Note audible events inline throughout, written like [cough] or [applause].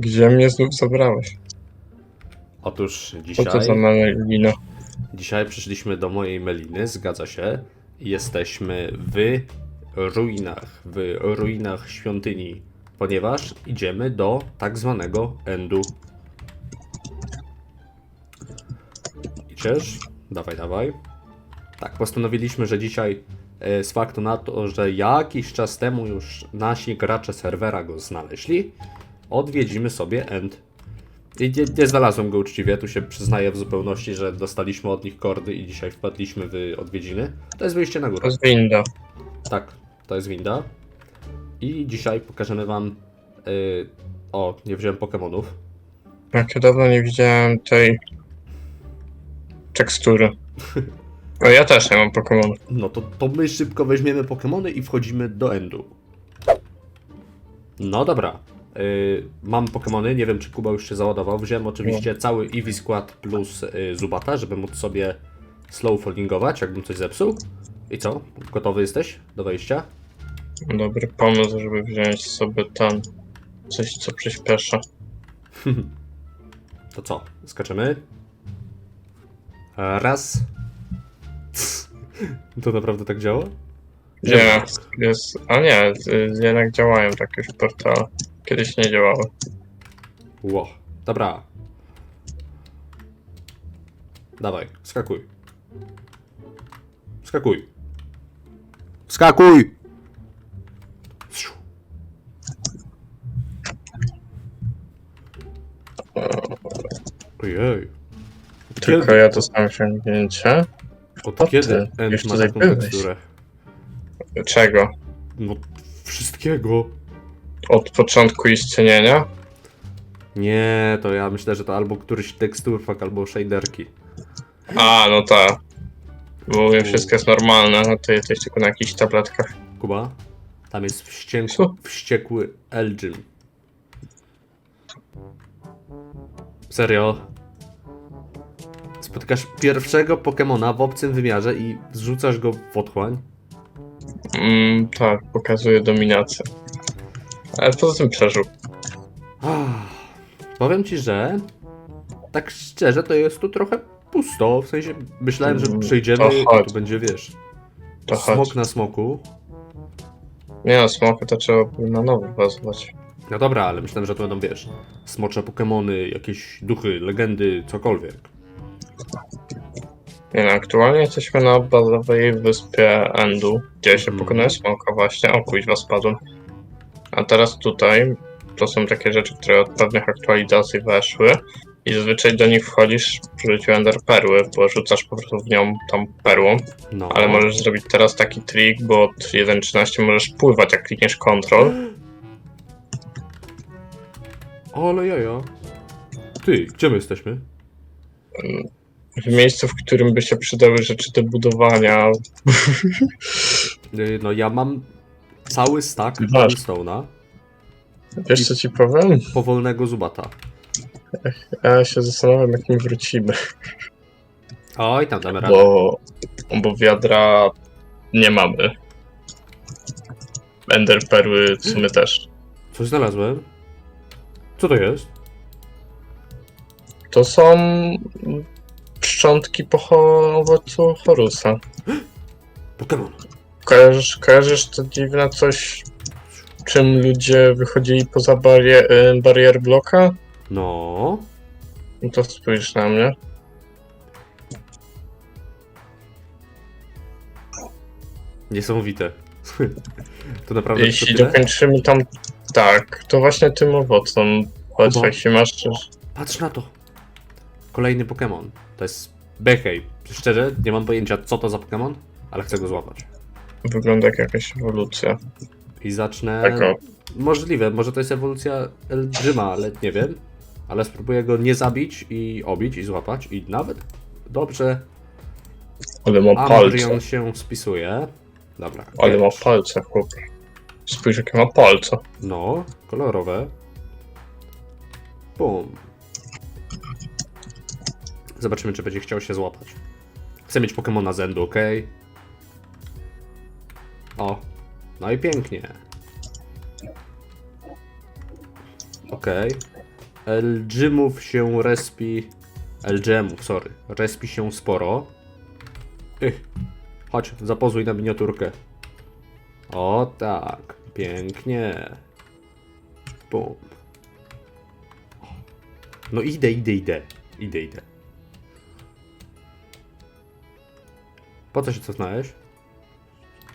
Gdzie mnie znów zabrałeś? Otóż Co dzisiaj, to za melina? dzisiaj przyszliśmy do mojej Meliny, zgadza się. Jesteśmy w ruinach, w ruinach świątyni, ponieważ idziemy do tak zwanego Endu. Idziesz? Dawaj, dawaj. Tak, postanowiliśmy, że dzisiaj e, z faktu na to, że jakiś czas temu już nasi gracze serwera go znaleźli, odwiedzimy sobie End. I nie, nie znalazłem go uczciwie, tu się przyznaję w zupełności, że dostaliśmy od nich kordy i dzisiaj wpadliśmy w odwiedziny. To jest wyjście na To górę. jest winda. Tak, to jest winda. I dzisiaj pokażemy wam... y, o, nie wziąłem Pokémonów. Jak ja dawno nie widziałem tej tekstury. [laughs] No ja też nie mam Pokémon. No to, to my szybko weźmiemy Pokémony i wchodzimy do Endu. No dobra. Y, mam Pokémony, nie wiem czy Kuba już się załadował. Wziąłem oczywiście cały Eevee Squad plus y, Zubata, żeby móc sobie slow fallingować, jakbym coś zepsuł. I co? Gotowy jesteś do wejścia? Dobry pomysł, żeby wziąć sobie ten coś, co przyspiesza. [laughs] To co? Skaczemy? Raz. [laughs] To naprawdę tak działa? Nie, jest. A nie, jednak działają tak już portale. Kiedyś nie działały. Ło. Dobra. Dawaj, skakuj. Skakuj. Skakuj! Ojej. Od Tylko kiedy, ja dostałem osiągnięcie. od o kiedy ty, End już ma taką teksturę? Czego? No, wszystkiego. Od początku istnienia? Nie, to ja myślę, że to albo któryś teksturfak, albo shaderki. A, no tak. Bo mówię, wszystko jest normalne, no ty jesteś tylko na jakichś tabletkach. Kuba, tam jest wściekły, Co? wściekły Elgin. Serio? Spotykasz pierwszego Pokemona w obcym wymiarze i zrzucasz go w otchłań? Mm, tak, pokazuje dominację. Ale poza tym przeżył. Powiem ci, że tak szczerze to jest tu trochę pusto. W sensie myślałem, że Mm, przejdziemy to i chodź. tu będzie, wiesz, To smok chodź. na smoku. Nie no, smoka to trzeba by na nowo bazować. No dobra, ale myślałem, że to będą, wiesz, smocze Pokemony, jakieś duchy, legendy, cokolwiek. Nie no, aktualnie jesteśmy na bazowej wyspie Endu, gdzie się Mhm. pokonuje smoka właśnie. O kuźwa, spadłem. A teraz tutaj to są takie rzeczy, które od pewnych aktualizacji weszły i zazwyczaj do nich wchodzisz przy użyciu Ender Perły, bo rzucasz po prostu w nią tą perłą, No. ale możesz zrobić teraz taki trik, bo od 1.13 możesz pływać jak klikniesz Ctrl. Ale jaja. Ty, gdzie my jesteśmy? W miejscu, w którym by się przydały rzeczy do budowania. [laughs] No ja mam cały stack Masz. Cobblestone'a, Wiesz co ci powiem? powolnego zubata. Ja się zastanawiam, jak mi wrócimy. Oj, tam damy radę. bo, bo wiadra nie mamy. Ender perły w sumie też. Coś znalazłem. Co to jest? To są szczątki po Horusa. Pokémon. Kojarzysz, kojarzysz to dziwne coś, czym ludzie wychodzili poza barier, y, barier bloka? No. No to spójrz na mnie. Niesamowite. [laughs] to naprawdę Jeśli dokończymy tam... Tak, to właśnie tym. Chodź, Kuba. jeśli masz... Patrz na to. Kolejny Pokémon. To jest Behave. Szczerze, nie mam pojęcia co to za Pokémon, ale chcę go złapać. Wygląda jak jakaś ewolucja. I zacznę... Tak. Możliwe, może to jest ewolucja Eldryma, ale nie wiem. Ale spróbuję go nie zabić i obić i złapać i nawet dobrze Ale ma palce. Ambrion się spisuje. Dobra. Ale ma wiesz. palce, chłop. Spójrz, jakie ma palce. No, kolorowe. Bum. Zobaczymy, czy będzie chciał się złapać. Chcę mieć Pokemona Zendu, ok? O, no i pięknie. Okej. LGMów się respi... LGMów, sorry. Respi się sporo. Ych. Chodź, zapozuj na miniaturkę. O tak, pięknie. Bum. No idę, idę, idę. Idę, idę. Po co się cofnąłeś?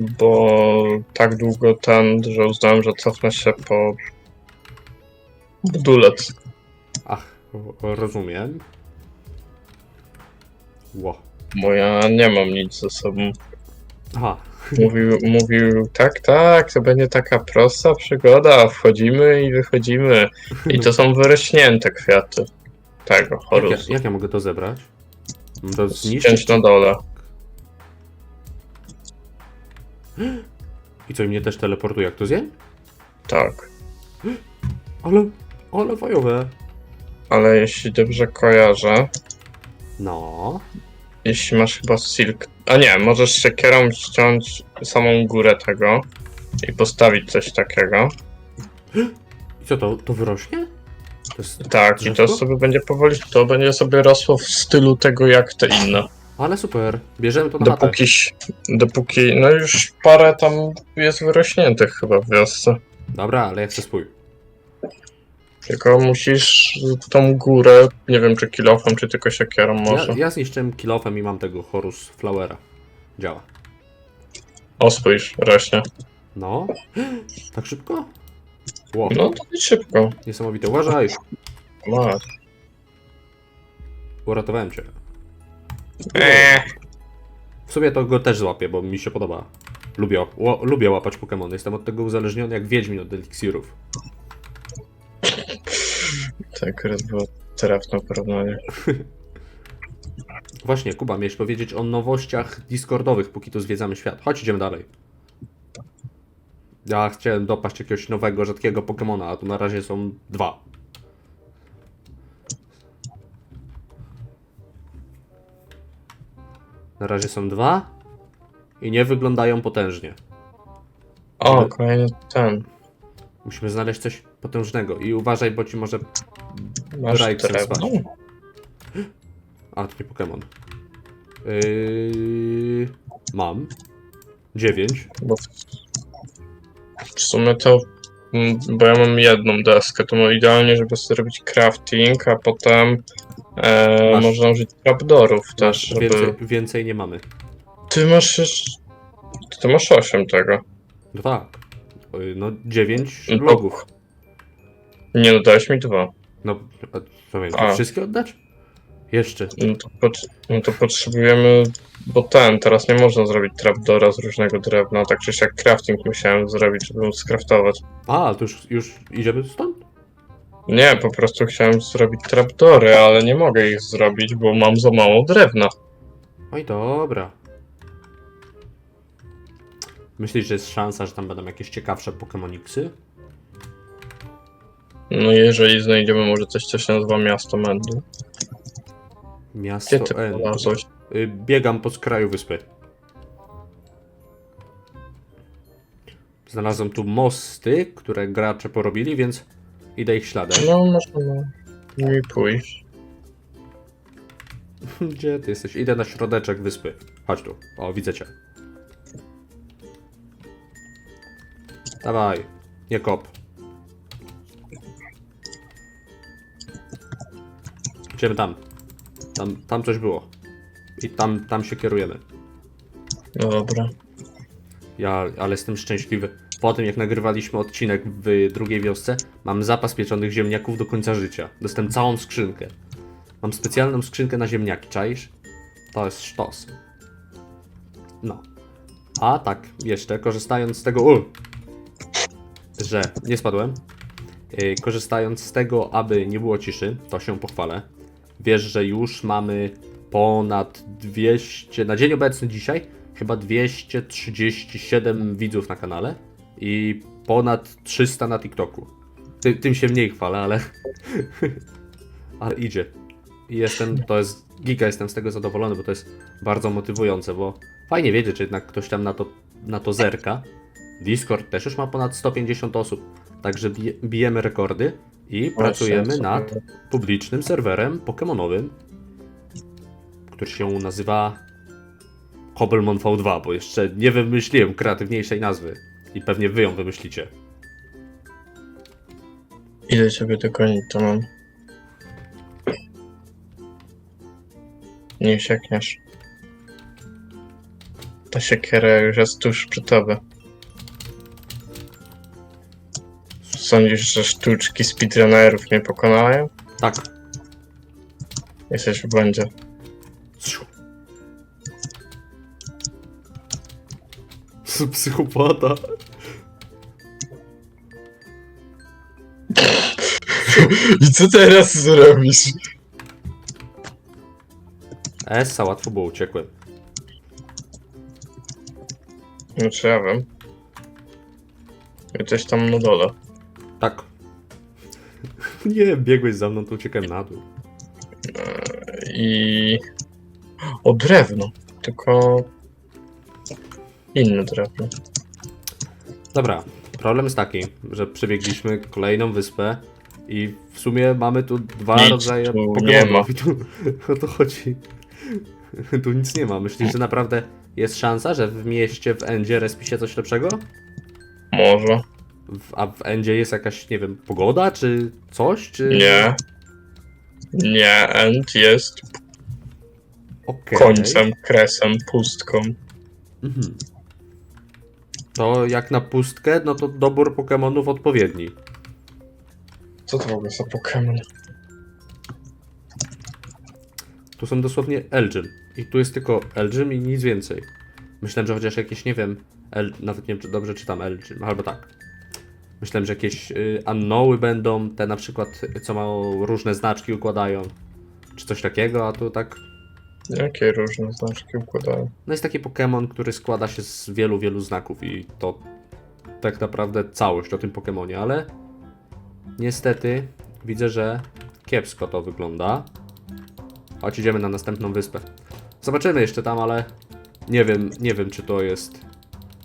Bo tak długo ten, że uznałem, że cofnę się po budulec. Ach, rozumiem. Ło. Bo ja nie mam nic ze sobą. Aha, Mówił, mówił, tak, tak, to będzie taka prosta przygoda, wchodzimy i wychodzimy. I to są [laughs] wyrośnięte kwiaty tego jak ja, chorusu. jak ja mogę to zebrać? To Zniszczyć zniszczyć? na dole. [gasps] I co, i mnie też teleportuje, jak to zjem? Tak. [gasps] Ale, ale fajowe. Ale jeśli dobrze kojarzę, No. jeśli masz chyba silk. A nie, możesz siekierą ściąć samą górę tego i postawić coś takiego. [gasps] I co, to, to wyrośnie? To jest... Tak, i to Drzewko? sobie będzie powoli, to będzie sobie rosło w stylu tego jak te inne. Ale super, bierzemy to na chatę. Dopóki, dopóki, no już parę tam jest wyrośniętych chyba w wiosce. Dobra, ale ja chcę swój. Tylko musisz tą górę, nie wiem czy kilofem, czy tylko siekierą może. Ja, ja zniszczyłem kilofem i mam tego Horus Flowera. Działa. O spójrz, rośnie. No. [gasps] Tak szybko? Ło, No to i szybko. niesamowite. Uważaj, Masz. uratowałem cię. Eee. W sumie to go też złapię, bo mi się podoba. Lubię, łap- ło, lubię łapać Pokémony. Jestem od tego uzależniony jak Wiedźmin od eliksirów. To akurat było trafne porównanie. [laughs] Właśnie, Kuba, miałeś powiedzieć o nowościach Discordowych, póki tu zwiedzamy świat. Chodź, idziemy dalej. Ja chciałem dopaść jakiegoś nowego, rzadkiego Pokemona, a tu na razie są dwa. Na razie są dwa i nie wyglądają potężnie. O, kolejny ten. Musimy znaleźć coś potężnego i uważaj, bo ci może... Masz drewno. spać. A, to nie Pokémon. Yy... Mam. Dziewięć. Bo w, w sumie to, mm, bo ja mam jedną deskę, to może idealnie, żeby zrobić crafting, a potem e, Masz- można użyć trapdorów też, żeby... Więcej, więcej nie mamy. Ty masz jeszcze... Ty masz 8 tego. Yy, No dziewięć No logów. Nie, no dałeś mi dwa. No, a co A. wszystkie oddać? Jeszcze. No to, pot, no to potrzebujemy, bo ten, teraz nie można zrobić trapdora z różnego drewna, tak czy siak crafting musiałem zrobić, żeby móc skraftować. A, to już, już idziemy stąd? Nie, po prostu chciałem zrobić trapdory, ale nie mogę ich zrobić, bo mam za mało drewna. Oj, dobra. Myślisz, że jest szansa, że tam będą jakieś ciekawsze Pokemoniksy? No jeżeli znajdziemy może coś, co się nazywa miasto Mendu. Miasto Gdzie ty N. polazłeś? Y, Biegam po skraju wyspy. Znalazłem tu mosty, które gracze porobili, więc idę ich śladem. No, można mi pójść. [laughs] Gdzie ty jesteś? Idę na środeczek wyspy. Chodź tu. O, widzę cię. Dawaj. Nie kop. Idziemy tam. Tam, tam coś było. I tam, tam się kierujemy. No dobra. Ja, ale jestem szczęśliwy. Po tym, jak nagrywaliśmy odcinek w drugiej wiosce, mam zapas pieczonych ziemniaków do końca życia. Dostałem całą skrzynkę. Mam specjalną skrzynkę na ziemniaki, czaisz? To jest sztos. No. A tak, jeszcze korzystając z tego... U, że nie spadłem. Yy, korzystając z tego, aby nie było ciszy, to się pochwalę. Wiesz, że już mamy ponad 200, na dzień obecny dzisiaj, chyba 237 widzów na kanale i ponad 300 na TikToku. Ty, tym się mniej chwalę, ale, [laughs] ale idzie. I jestem, to jest giga, jestem z tego zadowolony, bo to jest bardzo motywujące, bo fajnie wiedzieć, że jednak ktoś tam na to, na to zerka. Discord też już ma ponad 150 osób. Także bije, bijemy rekordy i pracujemy nad publicznym serwerem Pokemonowym, który się nazywa Cobblemon V2, bo jeszcze nie wymyśliłem kreatywniejszej nazwy. I pewnie wy ją wymyślicie. Ile ciebie dogonić to mam? Nie uciekniesz. Ta siekiera już jest tuż przy tobie. Sądzisz, że sztuczki speedrunnerów mnie pokonają? Tak. Jesteś w błędzie. Psychopata. I co teraz zrobisz? Essa, łatwo było, uciekłem. Znaczy ja wiem. Gdzieś tam na dole. Tak. [laughs] Nie, biegłeś za mną, to uciekłem na dół. I... O drewno. Tylko... Inne drewno. Dobra, problem jest taki, że przebiegliśmy kolejną wyspę i w sumie mamy tu dwa Nic rodzaje tu nie Pokemonów i [laughs] tu o to chodzi. [laughs] Tu nic nie ma. Myślisz, że naprawdę jest szansa, że w mieście w Endzie respi się coś lepszego? Może. W, a w Endzie jest jakaś, nie wiem, pogoda czy coś? Czy... Nie. Nie, end jest Okej. końcem, kresem, pustką. Mhm. To jak na pustkę, no to dobór Pokemonów odpowiedni. Co to w ogóle za Pokémon? Tu są dosłownie Elgin. I tu jest tylko Elgin i nic więcej. Myślałem, że chociaż jakieś, nie wiem, El... nawet nie wiem, czy dobrze czytam Elgin, albo tak. Myślałem, że jakieś y, Unknowy będą, te na przykład, co mają różne znaczki układają. Czy coś takiego, a tu tak... Jakie różne znaczki układają? No jest taki Pokémon, który składa się z wielu, wielu znaków i to tak naprawdę całość o tym Pokémonie, ale niestety widzę, że kiepsko to wygląda. Chodź, idziemy na następną wyspę. Zobaczymy jeszcze tam, ale nie wiem, nie wiem czy to jest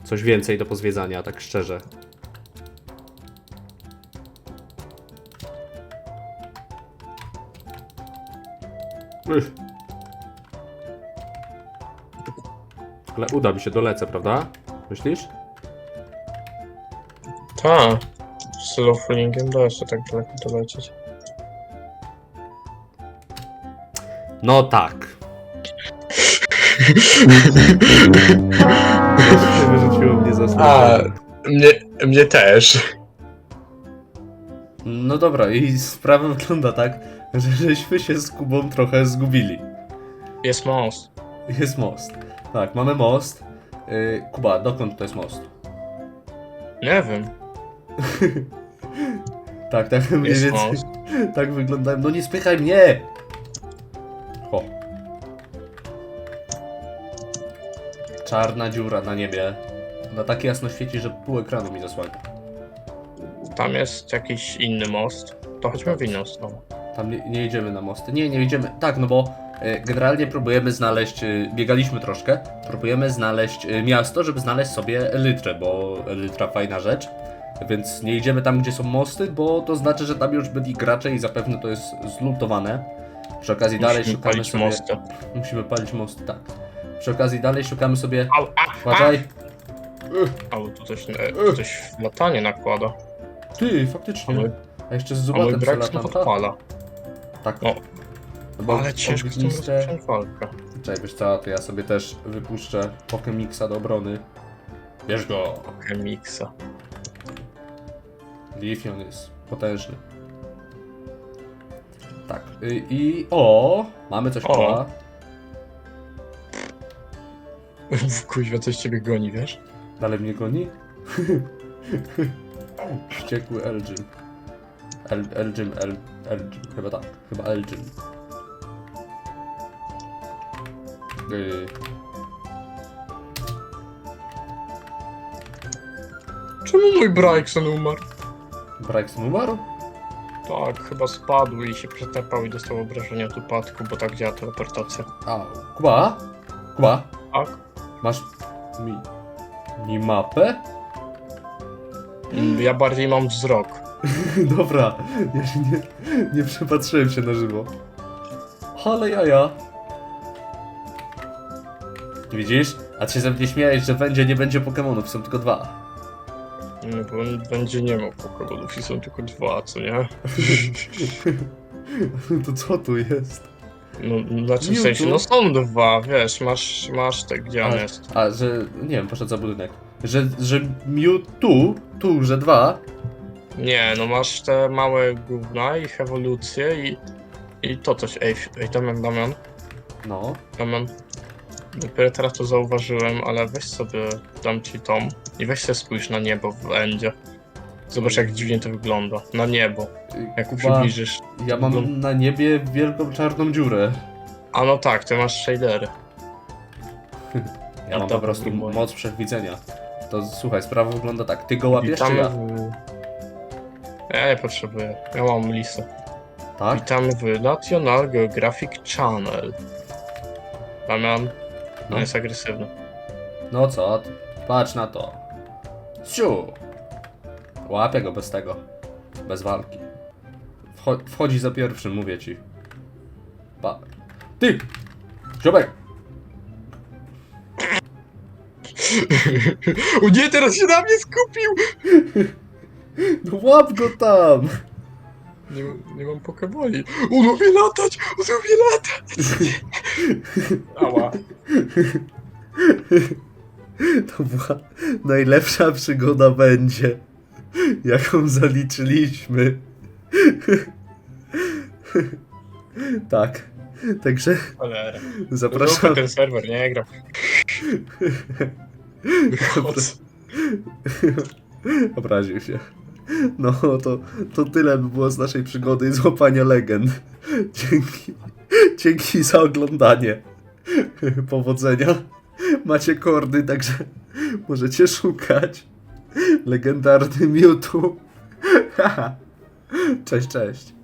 coś więcej do pozwiedzania, tak szczerze. Ale uda mi się, dolecę, prawda? Myślisz? Ta. Z slow fallingiem da się tak daleko dolecieć. No tak. Wyrzuciło mnie za A, mnie, mnie też. No dobra, i sprawa wygląda tak, że żeśmy się z Kubą trochę zgubili. Jest most. Jest most. Tak, mamy most. Yy, Kuba, dokąd to jest most? Nie wiem. [laughs] Tak, tak mniej Jest więcej. [laughs] Tak wyglądałem. No nie spychaj mnie! O. Czarna dziura na niebie. Na tak jasno świeci, że pół ekranu mi zasłania. Tam jest jakiś inny most. To chodźmy w inną stronę. Tam nie, nie jedziemy na mosty. Nie, nie jedziemy. Tak, no bo e, generalnie próbujemy znaleźć, e, biegaliśmy troszkę, próbujemy znaleźć e, miasto, żeby znaleźć sobie elytrę, bo elytra fajna rzecz. Więc nie idziemy tam, gdzie są mosty, bo to znaczy, że tam już byli gracze i zapewne to jest zlutowane. Przy okazji dalej Musimy szukamy palić sobie... mosty. Musimy palić mosty, tak. Przy okazji dalej szukamy sobie... Au, a, Uważaj. a, au, tu coś, e, coś w latanie nakłada. Ty, faktycznie. A jeszcze z zubatem brak przelatam. znów odpala. Tak. O. No bo Ale ciężko ogniste- rozpocząć walkę. Czekaj, wiesz co, to ja sobie też wypuszczę Pokemixa do obrony. Bierz go! Chemiksa. Lifion jest potężny. Tak, y, i o, mamy coś O. koła. [laughs] Kuźwa, coś ciebie goni, wiesz? Dalej mnie goni? [laughs] Wściekły Elgin. El, Elgin, El, Elgin, chyba tak, chyba Elgin. Yy, Czemu mój Bryson umarł? Braxton umarł? Tak, chyba spadł i się przetapał i dostał obrażenia od upadku, bo tak działa teleportacja. A, Kuba? Kuba? Tak? Masz mi... mi mapę? Mm, Ja bardziej mam wzrok. [laughs] Dobra, ja się nie, nie przepatrzyłem się na żywo. Ale jaja. Widzisz? A ty się ze mnie śmiałeś, że będzie, nie będzie Pokemonów, są tylko dwa. No bo on będzie nie miał Pokemonów i są tylko dwa, co nie? [laughs] To co tu jest? No, znaczy w Mewtwo? sensie, no są dwa, wiesz, masz, masz te, gdzie on A, jest. a że, nie wiem, poszedł za budynek. Że, że Mewtwo, tu, że dwa, Nie, no masz te małe gówna, ich ewolucję i, i to coś. Ej, ej Damian, Damian, no. Damian. Dopiero teraz to zauważyłem, ale weź sobie, dam ci tom i weź sobie spójrz na niebo w endzie. Zobacz jak dziwnie to wygląda. Na niebo. Jak Kuba, przybliżysz. ja mam na niebie wielką czarną dziurę. A no tak, ty masz shadery. Ja A mam to po prostu moc wszechwidzenia. To słuchaj, sprawa wygląda tak. Ty go łapiesz, czy Witamy ja? w... Ja nie potrzebuję. Ja mam listę. Tak? Witamy w National Geographic Channel. Damian, No. jest agresywny. No co? ty? Patrz na to. Siu! Łapię go bez tego. Bez walki. Wcho wchodzi za pierwszym, mówię ci. Pa. Ty! Ziomek! [laughs] o nie, teraz się na mnie skupił! [laughs] No łap go tam! Nie, nie mam pokeboli. On umie latać! On umie latać! [laughs] Ała. To była najlepsza przygoda będzie, jaką zaliczyliśmy. tak. Także Cholera. zapraszam. ten serwer, nie. Wychodzę. Obraził się. No to, to tyle by było z naszej przygody i złapania legend. Dzięki, dzięki za oglądanie. [laughs] Powodzenia. Macie kordy, także możecie szukać. Legendarny Mewtwo. [laughs] cześć, cześć.